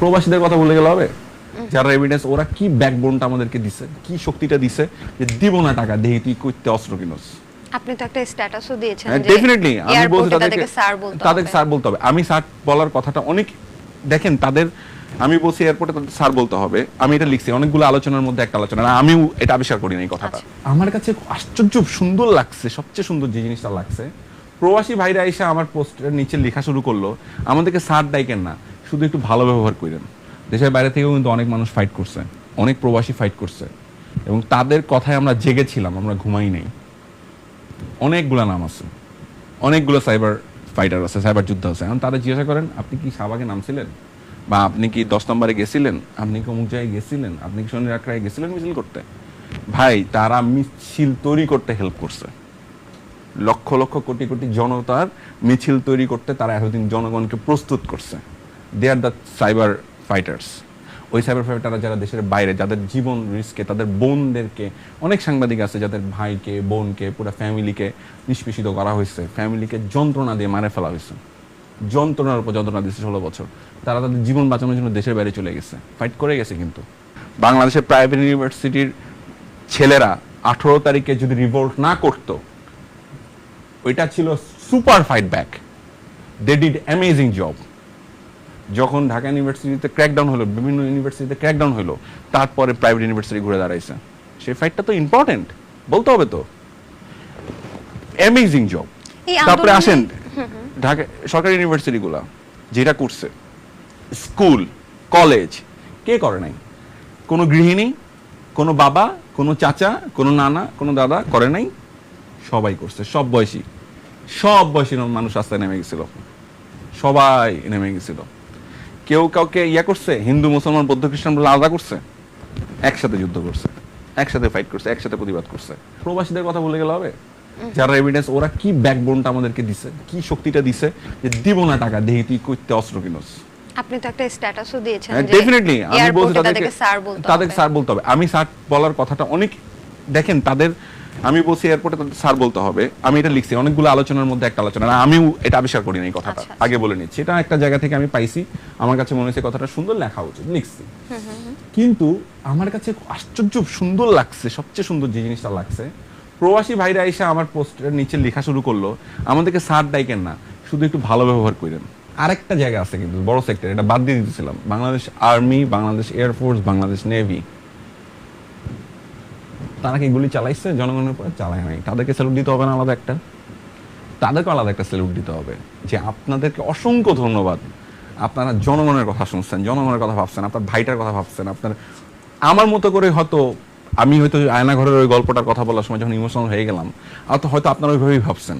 প্রবাসীদের কথা বলে গেলে হবে? যারা এভিডেন্স ওরা কি ব্যাকবোনটা আমাদেরকে দিছে? কি শক্তিটা দিছে যে দিব না টাকা? দেহি তুই করতে অস্ত্র কিনস। আপনি তো একটা স্ট্যাটাসও দিয়েছেন যে ডেফিনেটলি হ্যাঁ, আমি বলছি এয়ারপোর্টে তাদেরকে স্যার বলতে তাদেরকে। স্যার বলতে হবে। আমি স্যার বলার কথাটা অনেক দেখেন তাদের আমি বলছি এয়ারপোর্টে তাদের স্যার বলতে হবে। আমি এটা লিখছি। অনেকগুলো আলোচনার মধ্যে একটা আলোচনা। আর আমিও এটা আবিষ্কার করিনি এই কথাটা। আচ্ছা। আমার কাছে আশ্চর্য সুন্দর লাগছে সবচেয়ে সুন্দর যে জিনিসটা লাগছে। প্রবাসী ভাইরা এসে আমার পোস্টের নিচে লেখা শুরু করল। আমাদেরকে স্যার ডাইকেন না। শুধু একটু ভালো ব্যবহার করেন। দেশের বাইরে থেকেও কিন্তু অনেক মানুষ ফাইট করছে। অনেক প্রবাসী ফাইট করছে। এবং তাদের কথায় আমরা জেগেছিলাম, আমরা ঘুমাই নেই। অনেকগুলো নাম আছে। অনেকগুলো সাইবার ফাইটার আছে সাইবার যুদ্ধ আছে। এখন তারা জিজ্ঞাসা করেন, আপনি কি শাহবাগে নামছিলেন? বা আপনি কি দশ নম্বরে গেছিলেন? আপনি কি অমুক জায়গায় গেছিলেন? আপনি কি শনি আখড়ায় গেছিলেন মিছিল করতে? ভাই, তারা মিছিল তৈরি করতে হেল্প করছে। লক্ষ লক্ষ কোটি কোটি জনতার মিছিল তৈরি করতে তারা এতদিন জনগণকে প্রস্তুত করছে। They are the cyber fighters ওই সাইবার ফাইটাররা যারা দেশের বাইরে, যাদের জীবন রিস্কে তাদের বোনদেরকে, অনেক সাংবাদিক আছে যাদের ভাইকে, বোনকে, পুরো ফ্যামিলিকে নিষ্পেষিত করা হয়েছে। ফ্যামিলিকে যন্ত্রণা দিয়ে মারে ফেলা হয়েছে। যন্ত্রণার উপর যন্ত্রণা দিয়েছে ষোলো বছর। তারা তাদের জীবন বাঁচানোর জন্য দেশের বাইরে চলে গেছে। ফাইট করে গেছে কিন্তু। বাংলাদেশের প্রাইভেট ইউনিভার্সিটির ছেলেরা আঠারো তারিখে যদি রিভোল্ট না করতো, ওইটা ছিল super fight back they did amazing job যখন ঢাকা ইউনিভার্সিটিতে ক্র্যাকডাউন হলো বিভিন্ন ইউনিভার্সিটিতে ক্র্যাকডাউন হলো তারপরে প্রাইভেট ইউনিভার্সিটি ঘুরে দাঁড়াইছে। সেই ফাইটটা তো ইম্পর্টেন্ট বলতে হবে তো। অ্যামেজিং জব তারপরে আসেন ঢাকা সরকারি ইউনিভার্সিটিগুলো যেটা করছে। স্কুল কলেজ কে করে নাই? কোনো গৃহিণী কোনো বাবা কোনো চাচা কোনো নানা কোনো দাদা করে নাই? সবাই করছে সব বয়সী। সব বয়সী মানুষ রাস্তায় নেমে গেছিল। সবাই নেমে গেছিল। কেউ কাউকে ইয়া করছে? হিন্দু মুসলমান বৌদ্ধ খ্রিস্টান বলে আলাদা করছে? একসাথে যুদ্ধ করছে একসাথে ফাইট করছে একসাথে প্রতিবাদ করছে। প্রবাসীদের কথা বলে গেলে হবে? যারা এভিডেন্স ওরা কি ব্যাকবোনটা আমাদেরকে দিছে? কি শক্তিটা দিছে যে দিব না টাকা দেহি তুই করতে অস্ত্র কিনস? আপনি তো একটা স্ট্যাটাসও দিয়েছেন যে ডেফিনেটলি আমি বলছি তাদেরকে তাদেরকে স্যার বলতে তাদেরকে স্যার বলতে হবে। আমি স্যার বলার কথাটা অনেক দেখেন তাদের আমি বলছি এয়ারপোর্টে স্যার বলতে হবে। আমি এটা লিখছি অনেকগুলো আলোচনার মধ্যে একটা আলোচনা। আমিও এটা আবিষ্কার করিনি এই কথাটা। আচ্ছা, আচ্ছা। আগে বলে নিচ্ছি। এটা একটা জায়গা থেকে আমি পাইছি। আমার কাছে মনে হয়েছে কথাটা সুন্দর লেখা উচিত লিখছি। কিন্তু আমার কাছে আশ্চর্য সুন্দর লাগছে সবচেয়ে সুন্দর যে জিনিসটা লাগছে। প্রবাসী ভাইরা এসে আমার পোস্টের নিচে লেখা শুরু করল আমাদেরকে স্যার ডাইকেন না শুধু একটু ভালো ব্যবহার করেন। আরেকটা জায়গা আছে কিন্তু বড় সেক্টর এটা বাদ দিয়ে দিতেছিলাম। Bangladesh army Bangladesh air force Bangladesh navy তারা কি গুলি চালাইছে, জনগণের উপরে চালায় নাই। তাদেরকে স্যালুট দিতে হবে না আলাদা একটা। তাদেরকে আলাদা একটা স্যালুট দিতে হবে। যে আপনাদেরকে অসংখ্য ধন্যবাদ। আপনারা জনগণের কথা শুনছেন, জনগণের কথা ভাবছেন, আপনার ভাইটার কথা ভাবছেন, আপনার আমার মতো করে হয়তো আমি হয়তো আয়না ঘরের ওই গল্পটার কথা বলার সময় যখন ইমোশনাল হয়ে গেলাম, আর হয়তো আপনারা ওইভাবেই ভাবছেন।